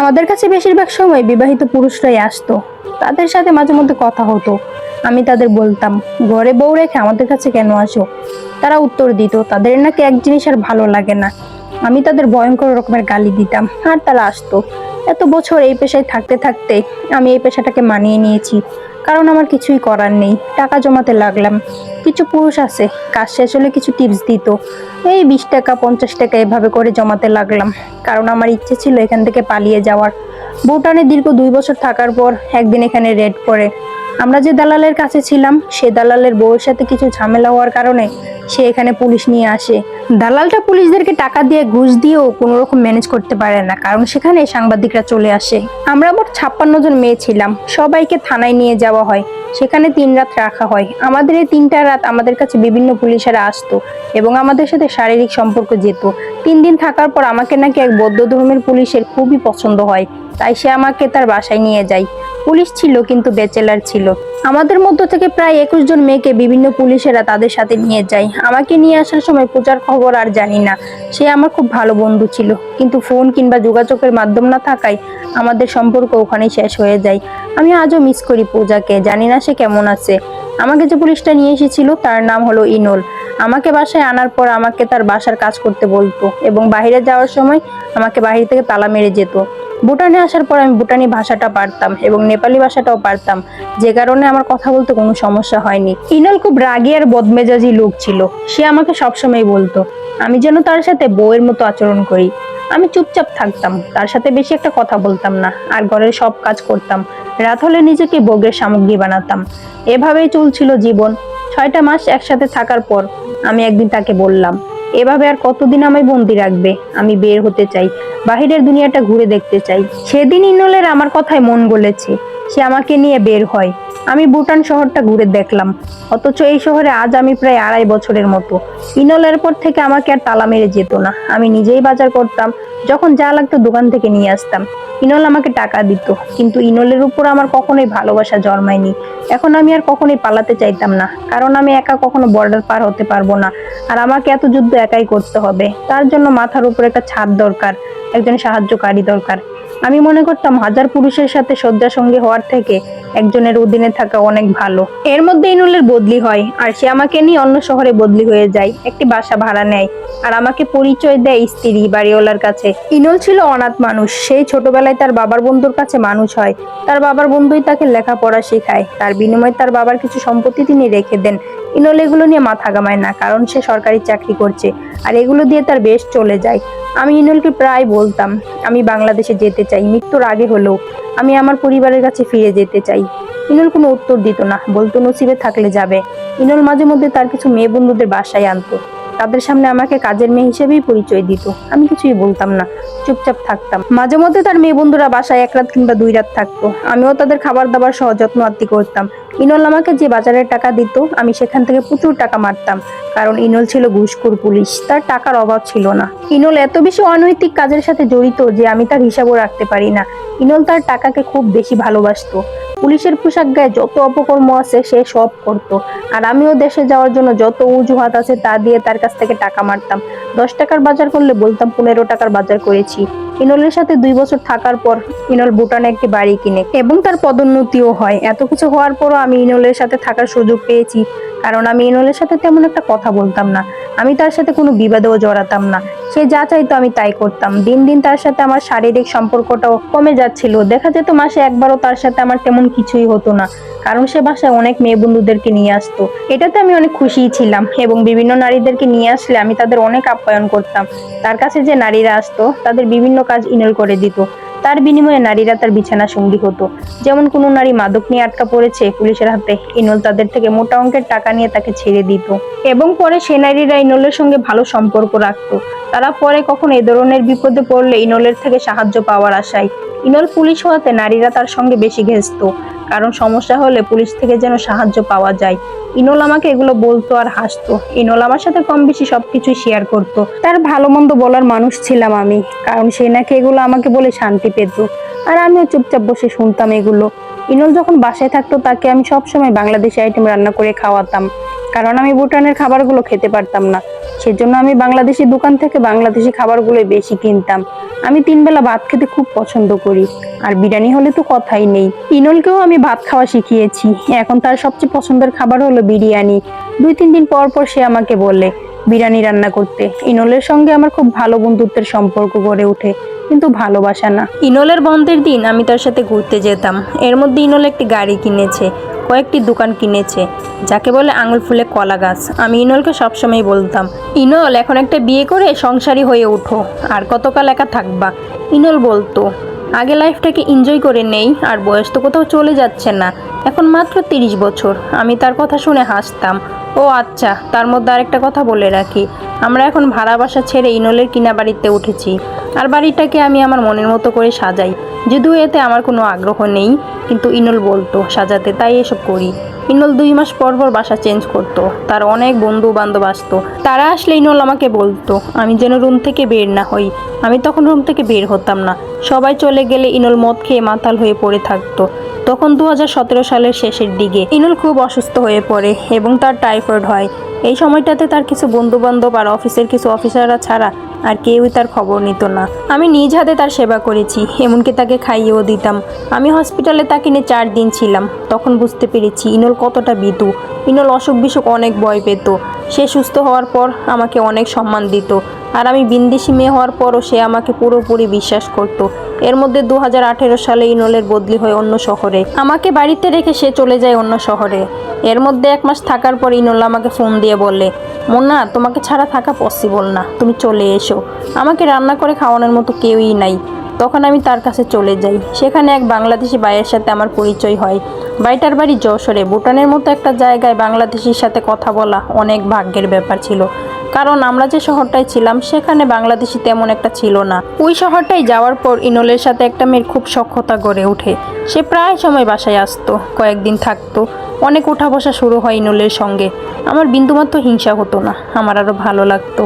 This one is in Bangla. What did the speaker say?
আমাদের কাছে বেশিরভাগ সময় বিবাহিত পুরুষরাই আসতো। তাদের সাথে মাঝে মধ্যে কথা হতো। আমি তাদের বলতাম, ঘরে বউ রেখে আমাদের কাছে কেন আসো? তারা উত্তর দিত, তাদের নাকি এক জিনিস আর ভালো লাগে না। আমি তাদের ভয়ঙ্কর রকমের গালি দিতাম, আর তারা আসতো। এত বছর এই পেশায় থাকতে থাকতে আমি এই পেশাটাকে মানিয়ে নিয়েছি। কারণ আমার কিছুই করার নেই, টাকা জমাতে লাগলাম। কিছু পুরুষ আছে, কাজ শেষ হলে কিছু টিপস দিত। এই বিশ টাকা, পঞ্চাশ টাকা এভাবে করে জমাতে লাগলাম। কারণ আমার ইচ্ছে ছিল এখান থেকে পালিয়ে যাওয়ার। ভুটানে দীর্ঘ দুই বছর থাকার পর একদিন এখানে রেড পড়ে। আমরা যে দালালের কাছে ছিলাম, সে দালালের বউয়ের সাথে কিছু ঝামেলা হওয়ার কারণে সে এখানে পুলিশ নিয়ে আসে। দালালটা পুলিশদেরকে টাকা দিয়ে ঘুষ দিয়েও কোনো রকম ম্যানেজ করতে পারে না, কারণ সেখানে সাংবাদিকরা চলে আসে। আমরা মোট ছাপ্পান্ন জন মেয়ে ছিলাম, সবাইকে থানায় নিয়ে যাওয়া হয়। সেখানে তিন রাত রাখা হয়। আমাদের এই তিনটা রাত আমাদের কাছে বিভিন্ন পুলিশেরা আসতো এবং আমাদের সাথে শারীরিক সম্পর্ক যেত। তিন দিন থাকার পর আমাকে নাকি এক বৌদ্ধ ধর্মের পুলিশের খুবই পছন্দ হয়, তাই সে আমাকে তার বাসায় নিয়ে যায়। পুলিশ ছিল কিন্তু ব্যাচেলার ছিল। আমাদের মধ্য থেকে প্রায় একুশ জন মেয়েকে বিভিন্ন পুলিশেরা তাদের সাথে নিয়ে যায়। আমাকে নিয়ে আসার সময় পূজার খবর আর জানি না। সে আমার খুব ভালো বন্ধু ছিল। কিন্তু ফোন কিংবা যোগাযোগের মাধ্যম না থাকায় আমাদের সম্পর্ক ওখানেই শেষ হয়ে যায়। আমি আজও মিস করি পূজাকে। জানি না সে কেমন আছে। আমাকে যে পুলিশটা নিয়ে এসেছিল তার নাম হলো ইনল। আমাকে বাসায় আনার পর আমাকে তার বাসার কাজ করতে বলতো এবং বাইরে যাওয়ার সময় আমাকে বাইরে থেকে তালা মেরে যেত। ভুটানে আসার পর আমি ভুটানি ভাষাটা পারতাম এবং নেপালি ভাষাটাও পারতাম। যে কারণে আমার কথা বলতে কোনো সমস্যা হয়নি। ইনল খুব রাগী আর বদমেজাজি লোক ছিল। সে আমাকে সবসময় বলতো, আমি যেন তার সাথে বউয়ের মতো আচরণ করি। আমি চুপচাপ থাকতাম, তার সাথে বেশি একটা কথা বলতাম না, আর ঘরের সব কাজ করতাম। রাত হলে নিজেকে বগের সামগ্রী বানাতাম। এভাবেই চলছিল জীবন। ছয়টা মাস একসাথে থাকার পর আমি একদিন তাকে বললাম এভাবে আর কতদিন আমায় বন্দি রাখবে? আমি বের হতে চাই, বাহিরের দুনিয়াটা ঘুরে দেখতে চাই। সেদিন ইনলের আমার কথায় মন গলেছে। সে আমাকে নিয়ে বের হয়। আমি ভুটান শহরটা ঘুরে দেখলাম। অথচ এই শহরে আজ আমি প্রায় আড়াই বছরের মতো। ইনলের পর থেকে আমাকে আর তালা মেরে যেত না। আমি নিজেই বাজার করতাম, যখন যা লাগতো দোকান থেকে নিয়ে আসতাম। ইনল আমাকে টাকা দিত, কিন্তু ইনলের উপর আমার কখনোই ভালোবাসা জন্মায়নি। এখন আমি আর কখনোই পালাতে চাইতাম না, কারণ আমি একা কখনো বর্ডার পার হতে পারব না। আর আমাকে এত যুদ্ধ একাই করতে হবে। তার জন্য মাথার উপর একটা ছাদ দরকার, একজন সাহায্যকারী দরকার। আমি মনে করতাম হাজার পুরুষের সাথে শয্যা সঙ্গী হওয়ার থেকে একজনের অধীনে থাকা অনেক ভালো। এর মধ্যে ইনুলের বদলি হয়, আর সে আমাকে নিয়ে অন্য শহরে বদলি হয়ে যায়, একটি বাসা ভাড়া নেয়, আর আমাকে পরিচয় দেয় স্ত্রী বাড়িওয়ালার কাছে। ইনুল ছিল অনাথ মানুষ, সেই ছোটবেলায় তার বাবার বন্ধুর কাছে মানুষ হয়। তার বাবার বন্ধুই তাকে লেখাপড়া শেখায়, তার বিনিময়ে তার বাবার কিছু সম্পত্তি তিনি রেখে দেন ইনল এগুলো নিয়ে মাথা ঘামায় না, কারণ সে সরকারি চাকরি করছে। আর এগুলো দিয়ে তার বেশ চলে যায়। আমি ইনলকে প্রায় বলতাম, আমি বাংলাদেশে যেতে চাই, মৃত্যুর আগে হলেও আমি আমার পরিবারের কাছে ফিরে যেতে চাই। ইনল কোনো উত্তর দিত না, বলতো নসিবে থাকলে যাবে। ইনল মাঝে মধ্যে তার কিছু মেয়ে বন্ধুদের বাসায় আনতো। তাদের সামনে আমাকে কাজের মেয়ে হিসেবেই পরিচয় দিত। আমি কিছুই বলতাম না, চুপচাপ থাকতাম। মাঝে মধ্যে তার মেয়ে বন্ধুরা বাসায় এক রাত কিংবা দুই রাত থাকতো। আমিও তাদের খাবার দাবার সহ যত্ন আত্তি করতাম। ইনল আমাকে যে বাজারের টাকা দিত, আমি সেখান থেকে প্রচুর টাকা মারতাম। কারণ ইনল ছিল ঘুষখোর পুলিশ, তার টাকার অভাব ছিল না। ইনল এত বেশি অনৈতিক কাজের সাথে জড়িত যে আমি তার হিসাবও রাখতে পারি না। ইনল তার টাকাকে খুব বেশি ভালোবাসতো। পুলিশের পোশাক গায়ে যত অপকর্ম আছে, সে সব করত। আর আমিও দেশে যাওয়ার জন্য যত অজুহাত আছে, তা দিয়ে তার কাছ থেকে টাকা মারতাম। দশ টাকার বাজার করলে বলতাম পনেরো টাকার বাজার করেছি। ইনলের সাথে দুই বছর থাকার পর ইনল ভুটানে একটি বাড়ি কিনে, এবং তার পদোন্নতিও হয়। এত কিছু হওয়ার পরও আমি ইনলের সাথে থাকার সুযোগ পেয়েছি। কারণ আমি ইনলের সাথে তেমন একটা কথা বলতাম না। আমি তার সাথে কোনো বিবাদেও জড়াতাম না। সে যা চাইতো আমি তাই করতাম। দিন দিন তার সাথে আমার শারীরিক সম্পর্কটাও কমে যাচ্ছিল। দেখা যেত মাসে একবারও তার সাথে আমার তেমন কিছুই হতো না। কারণ সে বাসায় অনেক মেয়ে বন্ধুদেরকে নিয়ে আসতো। এটাতে আমি অনেক খুশিই ছিলাম এবং বিভিন্ন নারীদেরকে নিয়ে আসলে আমি তাদের অনেক আপ্যায়ন করতাম। তার কাছে যে নারীরা আসতো, তাদের বিভিন্ন কাজ ইনল করে দিত। তার বিনিময়ে নারীরা তার বিছানা সঙ্গী হতো। যেমন কোনো নারী মাদক নিয়ে আটকা পড়েছে, পুলিশের হাতে ইনল তাদের থেকে মোটা অঙ্কের টাকা নিয়ে তাকে ছেড়ে দিত। এবং পরে সে নারীরা ইনলের সঙ্গে ভালো সম্পর্ক রাখতো। তারা পরে কখনো এ ধরনের বিপদে পড়লে ইনলের থেকে সাহায্য পাওয়ার আশায়। ইনল পুলিশ হওয়াতে নারীরা তার সঙ্গে বেশি ঘেঁচত। কারণ সমস্যা হলে পুলিশ থেকে যেন সাহায্য পাওয়া যায়। ইনল আমাকে এগুলো বলতো আর হাসতো। ইনল আমার সাথে কম বেশি সব কিছুই শেয়ার করত। তার ভালো মন্দ বলার মানুষ ছিলাম আমি, কারণ সে নাকি এগুলো আমাকে বলে শান্তি পেত। আর আমিও চুপচাপ বসে শুনতাম এগুলো। ইনল যখন বাসায় থাকতো তাকে আমি সবসময় বাংলাদেশি আইটেম রান্না করে খাওয়াতাম। কারণ আমি ভুটানের খাবারগুলো খেতে পারতাম না। সেজন্য আমি বাংলাদেশি দোকান থেকে বাংলাদেশি খাবারগুলোই বেশি কিনতাম। আমি তিন বেলা ভাত খেতে খুব পছন্দ করি। আর বিরিয়ানি হলে তো কথাই নেই। ইনলকেও আমি ভাত খাওয়া শিখিয়েছি। এখন তার সবচেয়ে পছন্দের খাবার হলো বিরিয়ানি। দুই, তিন দিন পর পর সে আমাকে বলে, বিরিয়ানি রান্না করতে। ইনলের সঙ্গে আমার খুব ভালো বন্ধুত্বের সম্পর্ক গড়ে ওঠে, কিন্তু ভালোবাসা না। ইনলের বন্ধের দিন আমি তার সাথে ঘুরতে যেতাম। এর মধ্যে ইনল একটি গাড়ি কিনেছে। কয়েকটি দোকান কিনেছে, যাকে বলে আঙুল ফুলে কলা গাছ। আমি ইনলকে সবসময় বলতাম, ইনল, এখন একটা বিয়ে করে সংসারী হয়ে ওঠো, আর কতকাল একা থাকবা? ইনল বলতো, আগে লাইফটাকে এনজয় করে নেই, আর বয়স তো কোথাও চলে যাচ্ছে না। এখন মাত্র তিরিশ বছর, আমি তার কথা শুনে হাসতাম। ও আচ্ছা তার মধ্যে আরেকটা কথা বলে রাখি আমরা এখন ভাড়া বাসা ছেড়ে ইনলের কিনা বাড়িতে উঠেছি। আর বাড়িটাকে আমি আমার মনের মতো করে সাজাই। যদিও এতে আমার কোনো আগ্রহ নেই, কিন্তু ইনল বলতো, সাজাতে তাই এসব করি। ইনল দুই মাস পর পর বাসা চেঞ্জ করতো, তার অনেক বন্ধু বান্ধব আসতো। তারা আসলে ইনল আমাকে বলতো, আমি যেন রুম থেকে বের না হই। আমি তখন রুম থেকে বের হতাম না। সবাই চলে গেলে ইনল মদ খেয়ে মাতাল হয়ে পড়ে থাকতো। তখন দু হাজার সতেরো সালের শেষের দিকে ইনুল খুব অসুস্থ হয়ে পড়ে এবং তার টাইফয়েড হয়। এই সময়টাতে তার কিছু বন্ধু বান্ধব আর অফিসের কিছু অফিসাররা ছাড়া আর কেউই তার খবর নিত না। আমি নিজ হাতে তার সেবা করেছি, এমনকি তাকে খাইয়েও দিতাম। আমি হসপিটালে তাকে নিয়ে চার দিন ছিলাম। তখন বুঝতে পেরেছি ইনল কতটা বিতু। ইনল অসুখ বিসুখ অনেক ভয় পেত। সে সুস্থ হওয়ার পর আমাকে অনেক সম্মান দিত। আর আমি বিন্দেশি মেয়ে হওয়ার পরও সে আমাকে পুরোপুরি বিশ্বাস করত। এর মধ্যে দু হাজার আঠেরো সালে ইনলের বদলি হয় অন্য শহরে। আমাকে বাড়িতে রেখে সে চলে যায় অন্য শহরে। এর মধ্যে এক মাস থাকার পর ইনল আমাকে ফোন দিয়ে বলে মোনা তোমাকে ছাড়া থাকা পসিবল না। তুমি চলে এসো। আমাকে রান্না করে খাওয়ানোর মতো কেউই নাই। তখন আমি তার কাছে চলে যাই। সেখানে এক বাংলাদেশি ভাইয়ের সাথে আমার পরিচয় হয়। বাইটার বাড়ি যশোরে। ভুটানের মতো একটা জায়গায় বাংলাদেশির সাথে কথা বলা অনেক ভাগ্যের ব্যাপার ছিল। কারণ আমরা যে শহরটায় ছিলাম, সেখানে বাংলাদেশি তেমন একটা ছিল না। ওই শহরটায় যাওয়ার পর ইনলের সাথে একটা মেয়ের খুব সক্ষতা গড়ে ওঠে। সে প্রায় সময় বাসায় আসতো, কয়েকদিন থাকতো। অনেক উঠা বসা শুরু হয় ইনলের সঙ্গে। আমার বিন্দুমাত্র হিংসা হতো না, আমার আরও ভালো লাগতো।